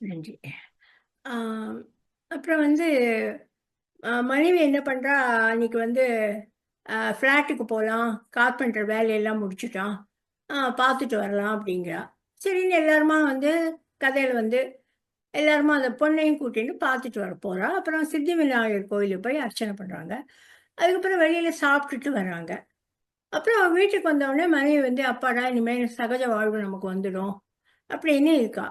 நன்றி. அப்புறம் வந்து மனைவி என்ன பண்ணுறா அன்னைக்கு வந்து ஃப்ளாட்டுக்கு போகலாம் கார்பெண்டர் வேலையெல்லாம் முடிச்சுட்டான். பார்த்துட்டு வரலாம் அப்படிங்கிறா. சரின்னு எல்லாருமா வந்து கதையில் வந்து எல்லாருமா அந்த பொண்ணையும் கூட்டிட்டு பார்த்துட்டு வர போகிறா அப்புறம் சித்தி விநாயகர் கோயிலுக்கு போய் அர்ச்சனை பண்ணுறாங்க அதுக்கப்புறம் வெளியில் சாப்பிட்டுட்டு வர்றாங்க. அப்புறம் வீட்டுக்கு வந்தவுடனே மனைவி வந்து, "அப்பாடா! இனிமேல் சகஜ வாழ்வு நமக்கு வந்துடும்." அப்படின்னு இருக்கா.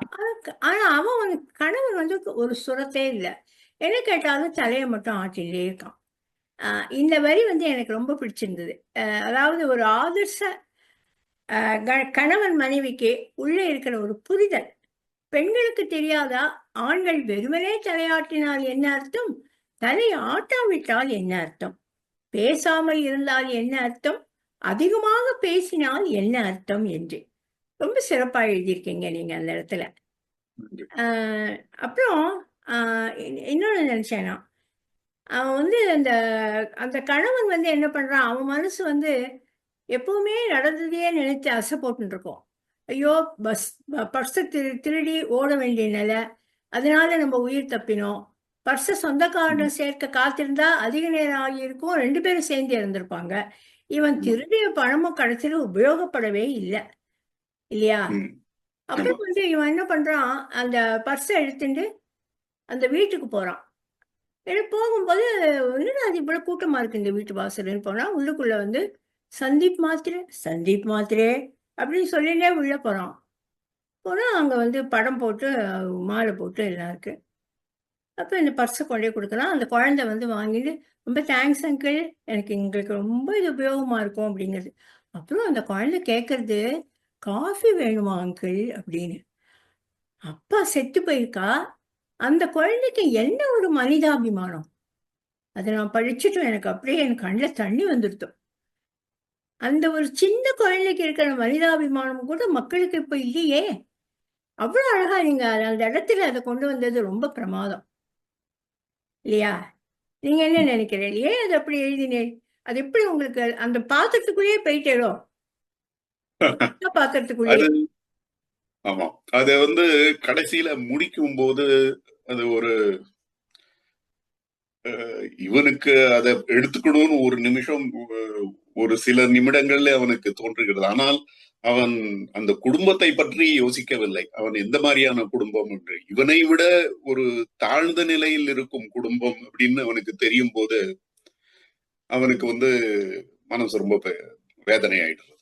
ஆனா அவன் வந்து கணவன் வந்து ஒரு சுரத்தே இல்லை என்ன கேட்டாலும் தலையை மட்டும் ஆட்டிகிட்டே இருக்கான். இந்த வரி வந்து எனக்கு ரொம்ப பிடிச்சிருந்தது. அதாவது ஒரு ஆதர்ச க கணவன் மனைவிக்கு உள்ளே இருக்கிற ஒரு புரிதல். பெண்களுக்கு தெரியாதா? ஆண்கள் வெறுமனே தலையாட்டினால் என்ன அர்த்தம்? தலை ஆட்டாவிட்டால் என்ன அர்த்தம்? பேசாமல் இருந்தால் என்ன அர்த்தம்? அதிகமாக பேசினால் என்ன அர்த்தம் என்று. ரொம்ப சிறப்பா எழுதியிருக்கீங்க நீங்க அந்த இடத்துல. அப்புறம் அ இன் இன்னொன்னு நினைச்சேன் நான். அவன் வந்து அந்த அந்த கணவன் வந்து என்ன பண்றான், அவன் மனசு வந்து எப்பவுமே நடந்ததையே நினைச்சு அசை போட்டுட்டு இருக்கும். ஐயோ! பஸ் பர்ஸ திரு திருடி ஓட வேண்டிய நில. அதனால நம்ம உயிர் தப்பினோம். பர்ஸ சொந்தக்காரன சேர்க்க காத்திருந்தா அதிக நேரம் ஆகியிருக்கும். 2 பேரும் சேர்ந்து இறந்திருப்பாங்க. இவன் திருடிய பணமும் கடைசியில உபயோகப்படவே இல்ல. இல்லையா? அப்புறம் வந்து இவன் என்ன பண்றான், அந்த பர்ஸ எடுத்துண்டு அந்த வீட்டுக்கு போறான். ஏன்னா போகும்போது, "என்னடா இது இவ்வளோ கூட்டமா இருக்கு இந்த வீட்டு வாசல்ன்னு" போனா, உள்ளுக்குள்ள வந்து "சந்தீப் மாத்திரை, சந்தீப் மாத்திரை" அப்படின்னு சொல்லிட்டே உள்ள போறான். போனா அங்க வந்து படம் போட்டு, மாலை போட்டு எல்லாம் இருக்கு. அப்ப இந்த பர்ஸ கொண்டோய் குடுக்குறான். அந்த குழந்தை வந்து வாங்கிட்டு, "ரொம்ப தேங்க்ஸ் அங்கிள். எனக்கு எங்களுக்கு ரொம்ப இது உபயோகமா இருக்கும்" அப்படிங்கிறது. அப்புறம் அந்த குழந்தை கேட்கறது, "காஃபி வேணுமா அங்கிள்?" அப்படின்னு. அப்பா செத்து போயிருக்கா. அந்த குழந்தைக்கு என்ன ஒரு மனிதாபிமானம். அதை நான் படிச்சுட்டோம் எனக்கு அப்படியே என் கண்ணில் தண்ணி வந்துருத்தோம் அந்த ஒரு சின்ன குழந்தைக்கு இருக்கிற மனிதாபிமானம் கூட மக்களுக்கு இப்போ இல்லையே! அவ்வளோ அழகா நீங்க அந்த இடத்துல அதை கொண்டு வந்தது ரொம்ப பிரமாதம். இல்லையா? நீங்க என்ன நினைக்கிறீங்க? ஏன் அது அப்படி எழுதினேன்? அது எப்படி உங்களுக்கு அந்த பாத்திரத்துக்குள்ளேயே போயிட்டேளோ? பாத்திரத்துக்குள்ளேயே. அது ஆமா. அத வந்து கடைசியில முடிக்கும் போது அது ஒரு இவனுக்கு அத எடுத்துக்கணும்னு ஒரு நிமிஷம் ஒரு சில நிமிடங்கள்ல அவனுக்கு தோன்றுகிறது. ஆனால், அவன் அந்த குடும்பத்தை பற்றி யோசிக்கவில்லை. அவன் எந்த மாதிரியான குடும்பம் என்று. இவனை விட ஒரு தாழ்ந்த நிலையில் இருக்கும் குடும்பம் அப்படின்னு அவனுக்கு தெரியும் போது அவனுக்கு வந்து மனசு ரொம்ப வேதனை ஆயிடுது.